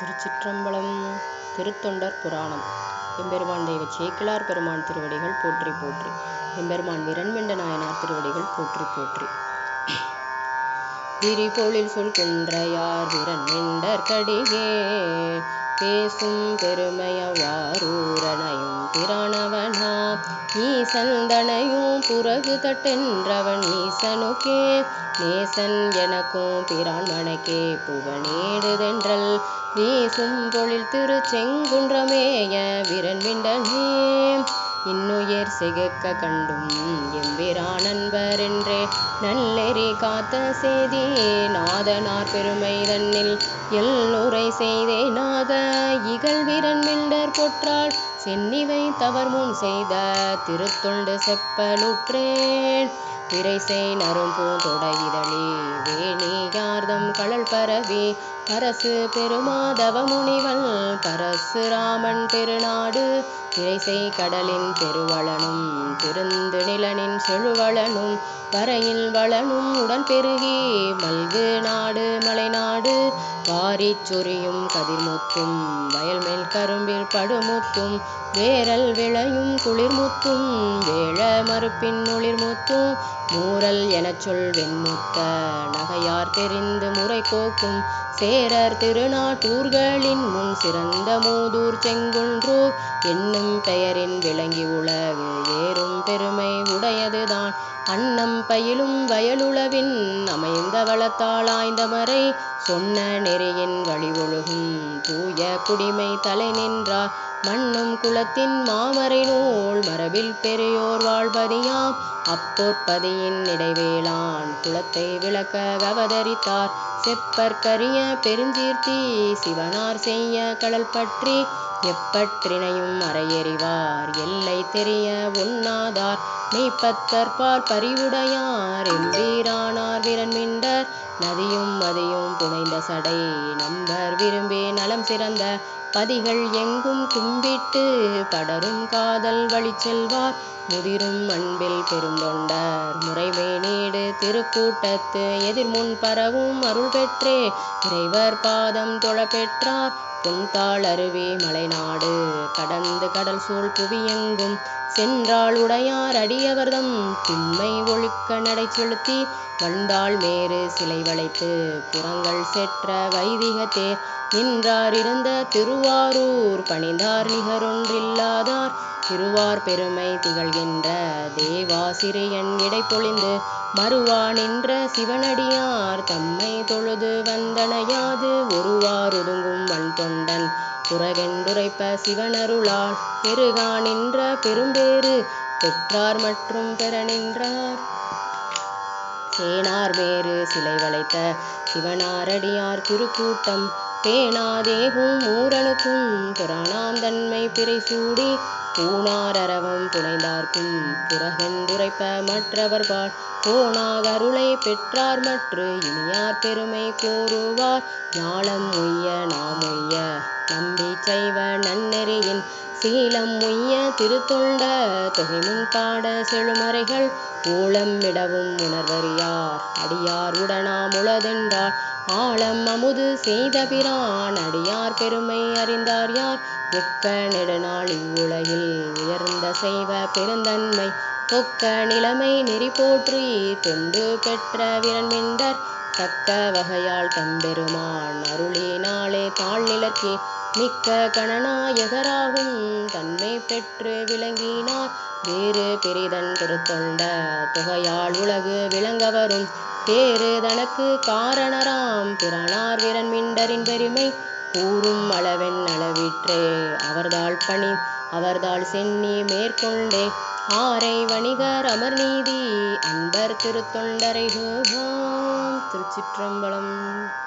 திருச்சிற்றம்பலம் திருத்தொண்டர் புராணம். எம்பெருமான் தெய்வ சேக்கிழார் பெருமான் திருவடிகள் போற்றி போற்றி. எம்பெருமான் விரண்மெண்ட நாயனார் திருவடிகள் போற்றி போற்றி. விரிபொழில் சொல் குன்றையார் விரண்மெண்டர் கடிகே பேசும் பெருமையவாரூரனையும் ஈசந்தனையும் புறகு தட்டென்றவன் ஈசனுக்கே. நேசன் எனக்கும் பிரான் மனைக்கே புவனேடுதென்றல் வீசும் பொழில் திரு செங்குன்றமேய விரண்விண்டனே இன்னுயிர் சிகக்க கண்டும் எம்பிரான் அன்பர் என்றே நல்லெறி காத்த செய்தி நாதனார் பெருமை தன்னில். எல்லுரை செய்தேனாக இகழ்விரன் மிண்டர் பொற்றாள். சென்னிவை தவர் முன் செய்த திருத்தொண்டு செப்பலுற்றேன். விரைசை நரும் பூந்தொடையிதழி வேணியார்தம் கடல் பரவி பரசு பெருமாதவ முனிவல் பரசுராமன் பெருநாடு திரைசை கடலின் பெருவளனும் திருந்து நிலனின் சொல்வளனும் வரையில் வளனும் உடன் பெருகி மல்கு நாடு மலைநாடு வாரிச் சொரியும் கதிர்முத்தும் வயல்மேல் கரும்பில் படுமுத்தும் வேரல் விளையும் குளிர்முத்தும் வேழ மறுப்பின் ஒளிர்முத்தும் மூரல் எனச் சொல் வெண்முத்த நகையார் தெரிந்து முறை போக்கும் சேரர் திருநாட்டூர்களின் முன் சிறந்த மூதூர் செங்குன்றூர் என்னும் பெயரின் விளங்கி உலகு ஏறும் பெருமை உடையதுதான். அன்னம் பயிலும் வயலுளவின் அமைந்த வளத்தால் மறை சொன்ன நெறியின் வழி ஒழுகும் தூய குடிமை தலை நின்றார் மண்ணும் குலத்தின் மாமறை நூல் மரபில் பெரியோர் வாழ்பதியாம் அப்போற்பதியின் இடைவேளான் குலத்தை விளக்க அவதரித்தார். செப்பற்கரிய பெருஞ்சீர்த்தி சிவனார் செய்ய கடல் பற்றி எப்பற்றினையும் அறையறிவார் எல்லை தெரிய உண்ணாதார். மெய்ப்பத்தற்பால் பரிவுடையார். எம்பீரானார் மின்றர் நதியும் மதியும் புனைந்த சடை நம்பர் விரும்பி நலம் சிறந்த. பதிகள் எங்கும் கும்பிட்டு படரும் காதல் வழி செல்வார். முதிரும் அன்பில் பெருந்தொண்டர். முறைமை நீடு திருக்கூட்டத்து. எதிர்முன் பரவும் அருள் பெற்றே. இறைவர் பாதம் தொழ பெற்றார். பொன்தாள் அருவே மலைநாடு. கடந்து கடல் சூழ் புவியெங்கும் சென்றாள் உடையார் அடியவர்தம். திண்மை ஒழுக்க நடை செலுத்தி வந்தாள் மேறு சிலை வளைத்து. புறங்கள் செற்ற வைதிக தேர் நின்றார் இருந்த திருவாரூர். பணிந்தார் நிகரொன்றில்லாதார். திருவார் பெருமை திகழ்கின்ற தேவாசிரியன் இடை பொழிந்து மறுவா நின்ற சிவனடியார். தம்மை தொழுது வந்தனையாது. ஒருவார் ஒதுங்கும் மண் தொண்டன் புறவெண்டுரைப்ப சிவனருளால் பெருகா நின்ற பெரும்பேறு பெற்றார் மற்றும் பெற நின்றார். சேனார் வேறு சிலை வளைத்த சிவனாரடியார் திருக்கூட்டம் பேணாதேகும் ஊரனுக்கும் புராணாம் தன்மை பிறை சூடி பூணாரரவம் புனைந்தார்க்கும் புறகென்றுரைப்ப மற்றவர்பால் போனாகருளை பெற்றார் மற்று இனியார் பெருமை கூறுவார் ஞாலம் உய்ய நம்பி சைவ நன்னெறியின் சீலம் உய்ய திருத்தொண்ட தொகைமுன் பாட செழுமறைகள் ஊழம் விடவும் உணர்வறியார். அடியார் உடனாம் உளதென்றார். ஆழம் அமுது செய்த பிரான் அடியார் பெருமை அறிந்தார் யார்? மிக்க நெடுநாள் இவ்வுலகில் உயர்ந்த செய்வ பெருந்தன்மை தொக்க நிலைமை நெறி போற்றி தொண்டு பெற்ற விரண்மிண்டர் தக்க வகையால் தம்பெருமான் அருளினாலே தாழ்நிலக்கே மிக்க கணநாயகராகும். தன்மை பெற்று விளங்கினார். வேறு பெரிதன் திருத்தொண்ட தொகையால் உலகு விளங்கவரும். பேறு தனக்கு காரணராம். பிறனார் வீரன் மிண்டரின் பெருமை. கூறும் அளவென் அளவிற்றே அவர்தாள் பணி. அவர்தாள் சென்னி மேற்கொண்டே. ஆரை வணிகர் அமர்நீதி அன்பர் திருத்தொண்டரை திருச்சிற்றம்பலம்.